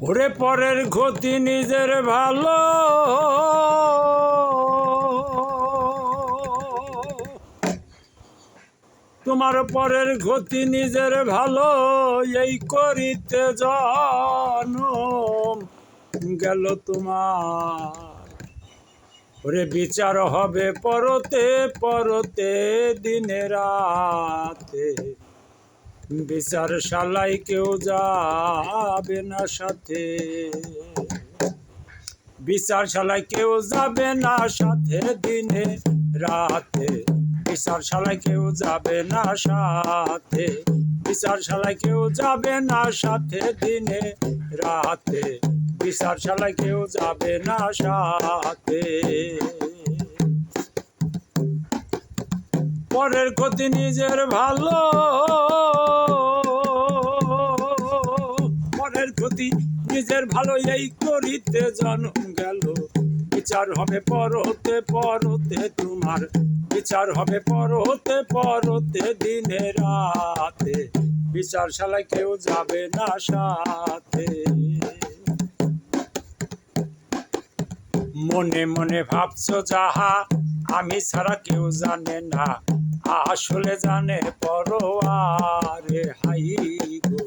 ওরে পরের ক্ষতি নিজের ভালো। তোমার পরের ক্ষতি নিজের ভালো, এই করিতে জনম গেল তোমার। ওরে বিচার হবে পরতে পরতে, দিনে রাতে। বিচার শালাই কেউ যাবে না সাথে। বিচার শালায় কেউ যাবে না সাথে দিনে রাতে। বিচার শালায় কেউ যাবে না সাথে। বিচার শালায় কেউ যাবে না সাথে দিনে রাতে। বিচার শালায় কেউ যাবে না সাথে। পরের ক্ষতি নিজের ভালো। পরের ক্ষতি নিজের ভালো এই করিতে জন্ম গেল। বিচার হবে পরতে পরতে তোমার। বিচার হবে পরতে পরতে দিনে রাতে। বিচার শালায় কেউ যাবে না সাথে। মনে মনে ভাবছ যাহা, আমি ছাড়া কেউ জানে না। আসলে জানে পরোয়ারে, হাই গো।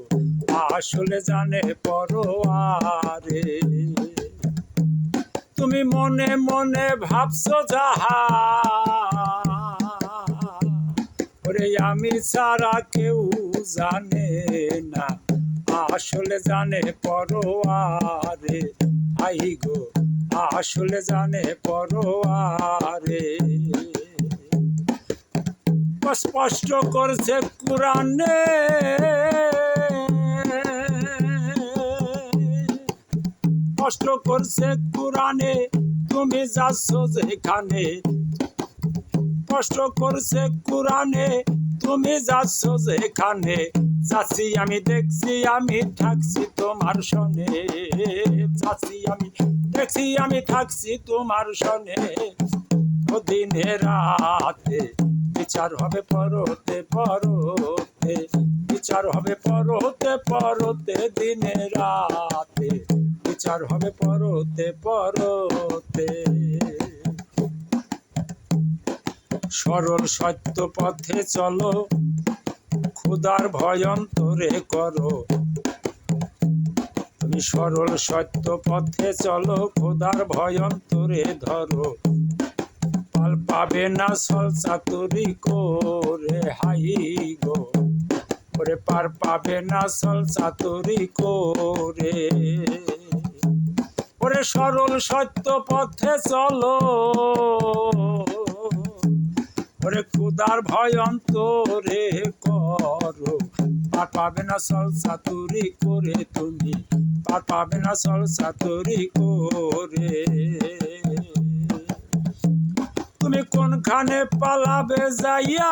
আসলে জানে পরোয়ারে। তুমি মনে মনে ভাবছ যাহা, ওরে আমি ছাড়া কেউ জানে না। আসলে জানে পরোয়ারে, হাই গো। আসলে জানে পরোয়ারে। স্পষ্ট করছে কোরআনে। স্পষ্ট করছে কোরআনে, তুমি যাচ্ছ যেখানে। স্পষ্ট করছে কোরআনে, তুমি যাচ্ছ যেখানে। যাচ্ছি আমি, দেখছি আমি, থাকছি তোমার সনে। যাচ্ছি আমি, দেখছি আমি, থাকছি তোমার সনে। দিনে রাতে বিচার হবে পরতে পরতে, বিচার হবে পরতে পরতে দিনে রাতে, বিচার হবে পরতে পরতে। সরল সত্য পথে চলো ক্ষুদার ভয়ন্তরে করো। তুমি সরল সত্য পথে চলো খোদার ভয়ন্তরে ধরো। পাল পাবে না সল চাতুরি করে, হাই গো। ওরে পার পাবে না সল চাতুরি করে। ওরে সরল সত্য পথে চলো। ওরে খুদার ভয় অন্তরে করো। পার পাবে না সল চাতুরি করে তুমি, পার পাবে না সল চাতুরি করে। কোনখানে পালাবে যাইয়া।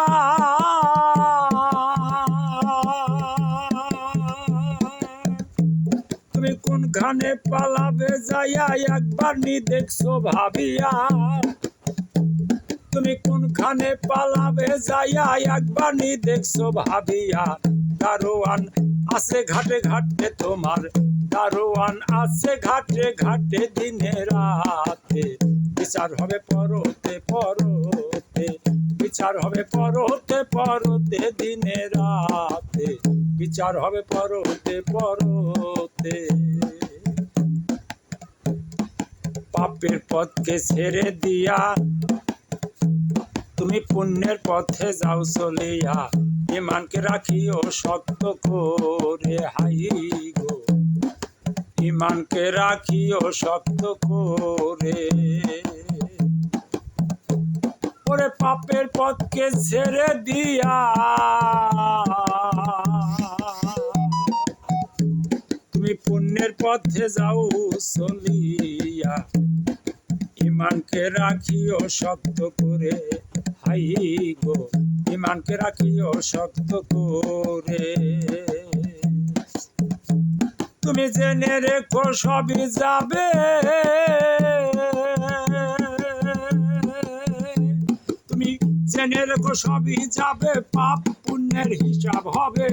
তুমি কোনখানে পালাবে যাইয়া একবার নি দেখছ ভাবিয়া। তুমি কোনখানে পালাবে যাইয়া একবার নি দেখছ ভাবিয়া। দারোয়ান আছে ঘাটে ঘাটে তোমার, দারোয়ান আছে ঘাটে ঘাটে দিনে রাতে। বিচার হবে পরতে। পরতে বিচার হবে পরতে পরতে, দিনে রাতে। বিচার হবে পরতে পরতে। পাপের পথকে ছেড়ে দিয়া তুমি পুণ্যের পথে যাও চলিয়া। ইমানকে রাখিও শক্ত করে, হাই গো। ইমানকে রাখিও শক্ত করে। ওরে পাপের পথকে ছেড়ে দিয়া। তুমি পুণ্যের পথে যাও চলিয়া। ইমানকে রাখিও শক্ত করে। হাই গো ইমানকে রাখিও শক্ত করে। তুমি জেনে রেখো সবই যাবে। জেনে রেখো, সবই যাবে, পাপ পুণ্যের হিসাব হবে।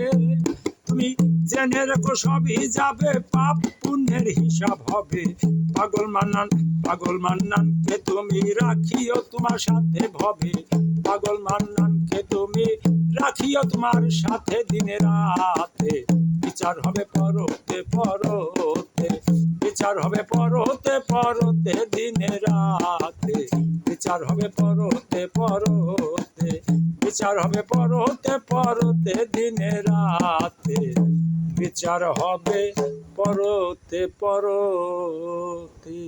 তুমি জেনে রেখো, সবই যাবে, পাপ পুণ্যের হিসাব হবে। পাগল মান্নান, পাগল মান্নানকে তুমি রাখিও তোমার সাথে ভবে। পাগল মান্নানকে তুমি রাখিও তোমার সাথে দিনে রাতে। বিচার হবে পরতে পরতে। বিচার হবে পরতে পরতে দিনে রাতে। বিচার হবে পরতে পরতে, বিচার হবে পরতে পরতে দিনে রাতে। বিচার হবে পরতে পরতে।